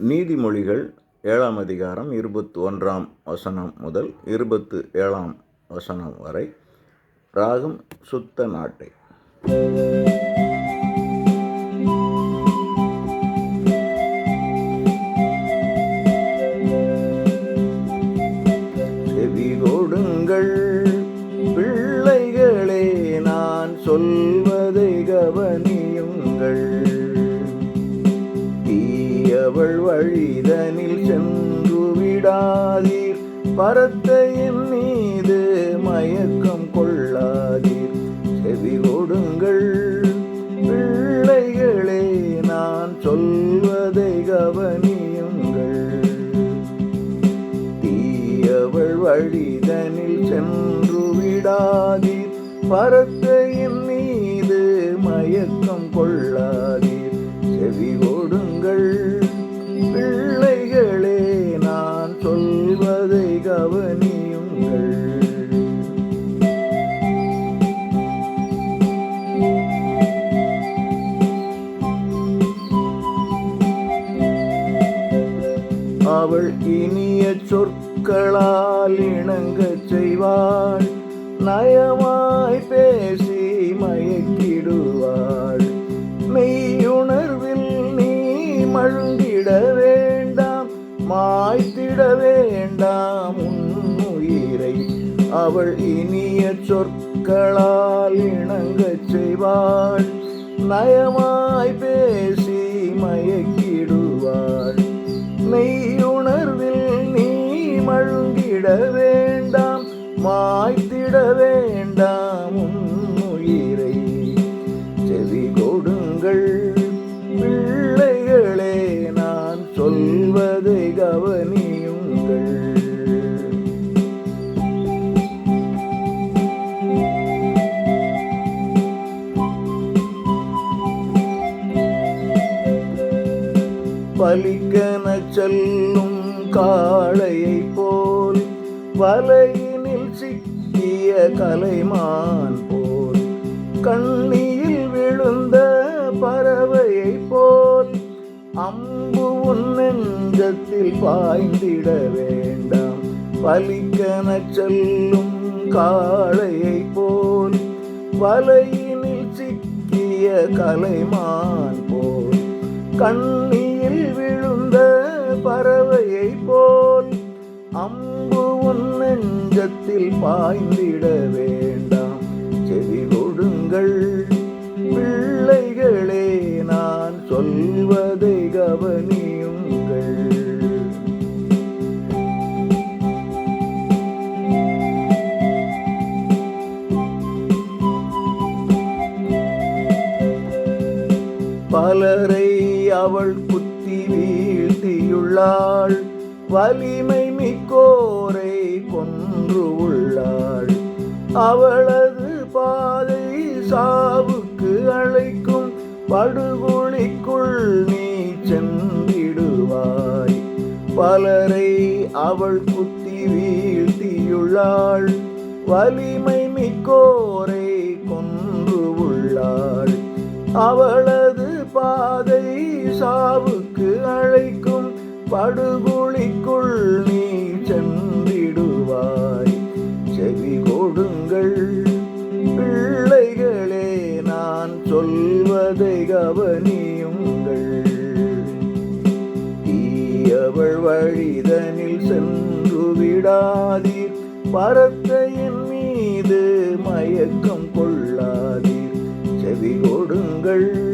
நீதிமொழிகள் ஏழாம் அதிகாரம் இருபத்தி ஒன்றாம் வசனம் முதல் இருபத்து ஏழாம் வசனம் வரை ராகம் சுத்த நாட்டை. செவி கொடுங்கள் பிள்ளைகளே நான் சொல்வதை கவனியுங்கள் தீயவள் வழிதனில் சென்று விடாதீர். பரத்தையின் மீது மயக்கம் கொள்ளாதீர். செவி கொடுங்கள் பிள்ளைகளே நான் சொல்வதை கவனியுங்கள். தீயவள் வழிதனில் சென்று விடாதீர். பரத்தையின் மீது மயக்கம் கொள்ளாதீர். அவள் இனிய சொற்களால் இணங்க செய்வாள். நயமாய் பேசி மயக்கிடுவாள். மெய்யுணர்வில் நீ மழுங்கிட வேண்டாம் மாய்த்திட வேண்டாம் உன் உயிரை. அவள் இனிய சொற்களால் இணங்க செய்வாள். நயமாய் பேசி மயக்கிடுவாள். மெய் மழுங்கிட வேண்டாம் மாய்த்திட வேண்டாம் உயிரை. செவி கொடுங்கள் பிள்ளைகளே நான் சொல்வதை கவனியுங்கள். பலிக்கன செல்லும் காளையை போல் வலையினில் சிக்கிய கலைமான் போல் கண்ணியில் விழுந்த பறவையை போல் அம்பு உன் நெஞ்சத்தில் பாய்ந்திட வேண்டாம். பலிக்கன செல்லும் காளையை போல் வலையினில் சிக்கிய கலைமான் போல் கண்ணியில் பறவையை போல் அம்பு உன் நெஞ்சத்தில் பாய்ந்திட வேண்டாம். செவி கொடுங்கள் பிள்ளைகளே நான் சொல்வதை கவனியுங்கள். பலரை அவள் குத்தி வீழ்த்தி வீழ்த்தியுள்ளாள். வலிமை மிக்கோரை கொன்று உள்ளாள். அவளது பாதை சாவுக்கு அழைக்கும். படுகொலிக்குள் நீ சென்றிடுவாய். பலரை அவள் குத்தி வீழ்த்தியுள்ளாள். வலிமை படுகுழிக்குள் நீ சென்றிடுவாய். செவி கொடுங்கள் பிள்ளைகளே நான் சொல்வதை கவனியுங்கள். தீயவள் வழிதனில் சென்று விடாதீர். பரத்தையின் மீது மயக்கம் கொள்ளாதீர். செவி கொடுங்கள்